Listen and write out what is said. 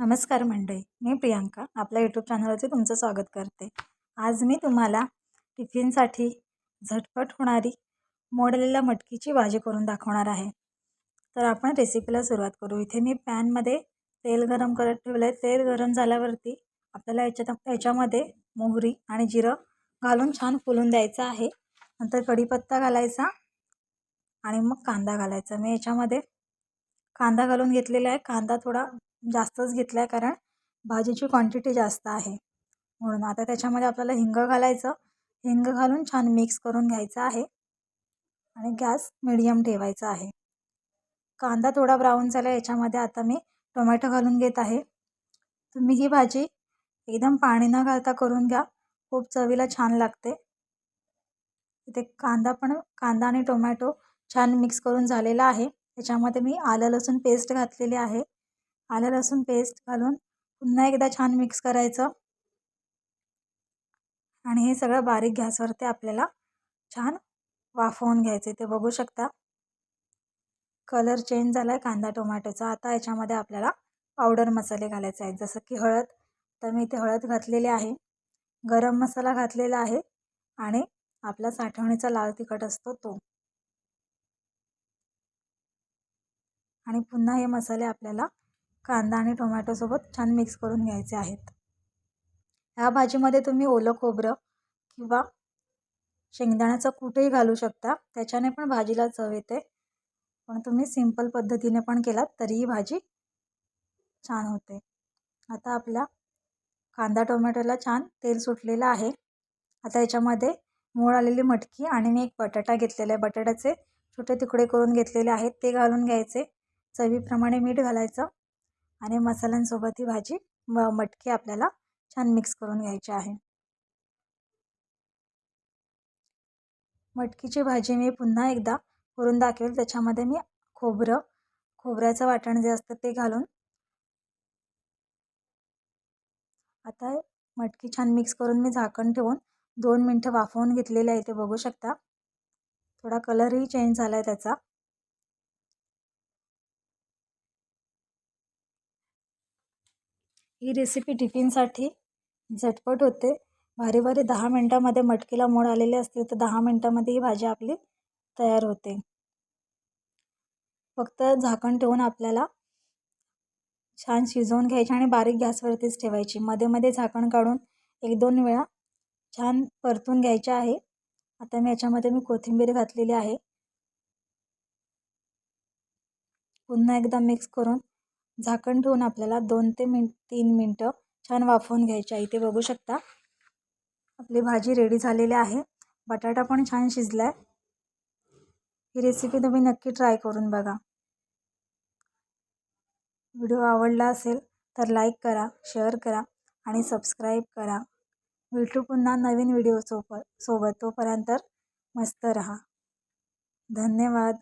नमस्कार मंडळी मी प्रियांका आपल्या यूट्यूब चॅनलवरती तुमचं स्वागत करते. आज मी तुम्हाला टिफिनसाठी झटपट होणारी मोडलेल्या मटकीची भाजी करून दाखवणार आहे. तर आपण रेसिपीला सुरुवात करू. इथे मी पॅनमध्ये तेल गरम करत ठेवलं आहे तेल गरम झाल्यावरती आपल्याला याच्यात याच्यामध्ये मोहरी आणि जिरं घालून छान फुलून द्यायचं आहे. नंतर कढीपत्ता घालायचा आणि मग कांदा घालायचा. मी याच्यामध्ये कांदा घालून घेतलेला आहे. कांदा थोडा जास्तच घेतला आहे कारण भाजीची क्वांटिटी जास्त आहे. म्हणून आता त्याच्यामध्ये आपल्याला हिंग घालायचं. हिंग घालून छान मिक्स करून घ्यायचं आहे. आणि गॅस मिडियम ठेवायचा आहे. कांदा थोडा ब्राऊन झाला याच्यामध्ये आता मी टोमॅटो घालून घेत आहे. तुम्ही ही भाजी एकदम पाणी न घालता करून घ्या. खूप चवीला छान लागते. इथे कांदा पण कांदा आणि टोमॅटो छान मिक्स करून झालेला आहे. त्याच्यामध्ये मी आलं लसूण पेस्ट घातलेली आहे. आलं लसूण पेस्ट घालून पुन्हा एकदा छान मिक्स करायचं. आणि हे सगळं बारीक गॅसवरती आपल्याला छान वाफवून घ्यायचे ते बघू शकता. कलर चेंज झाला आहे कांदा टोमॅटोचा. आता याच्यामध्ये आपल्याला पावडर मसाले घालायचे आहेत. जसं की हळद. तर मी इथे हळद घातलेली आहे. गरम मसाला घातलेला आहे. आणि आपला साठवणीचा लाल तिखट असतो तो. आणि पुन्हा हे मसाले आपल्याला कांदा आणि टोमॅटोसोबत छान मिक्स करून घ्यायचे आहेत. ह्या भाजीमध्ये तुम्ही ओलं खोबरं किंवा शेंगदाण्याचं कुठेही घालू शकता. त्याच्याने पण भाजीला चव येते. पण तुम्ही सिंपल पद्धतीने पण केलात तरीही भाजी छान होते. आता आपल्या कांदा टोमॅटोला छान तेल सुटलेलं आहे. आता याच्यामध्ये मूळ आलेली मटकी आणि मी एक बटाटा घेतलेला आहे. बटाट्याचे छोटे तुकडे करून घेतलेले आहेत. ते घालून घ्यायचे. चवीप्रमाणे मीठ घालायचं. आणि मसाल्यांसोबत ही भाजी व मटकी आपल्याला छान मिक्स करून घ्यायची आहे. मटकीची भाजी मी पुन्हा एकदा करून दाखवेल. त्याच्यामध्ये मी खोबरं खोबऱ्याचं वाटण जे असतं ते घालून आता मटकी छान मिक्स करून मी झाकण ठेवून दोन मिनटं वाफवून घेतलेले आहे ते बघू शकता. थोडा कलरही चेंज झाला आहे त्याचा. ही रेसिपी टिफिनसाठी झटपट होते. भारी भारी दहा मिनटामध्ये मटकीला मोड आलेले असतील तर दहा मिनटामध्ये ही भाजी आपली तयार होते. फक्त झाकण ठेवून आपल्याला छान शिजवून घ्यायची आणि बारीक गॅसवरतीच ठेवायची. मध्ये मध्ये झाकण काढून एक दोन वेळा छान परतून घ्यायचे आहे. आता मी याच्यामध्ये मी कोथिंबीर घातलेली आहे. पुन्हा एकदा मिक्स करून झाकण ठेवून आपल्याला दोन ते मिन तीन मिनटं छान वाफवून घ्यायची आहे इथे बघू शकता आपली भाजी रेडी झालेली आहे. बटाटा पण छान शिजला आहे ही रेसिपी तुम्ही नक्की ट्राय करून बघा. व्हिडिओ आवडला असेल तर लाईक करा शेअर करा आणि सबस्क्राईब करा. भेटू पुन्हा नवीन व्हिडिओ सोबत सोबत. तोपर्यंत मस्त रहा. धन्यवाद.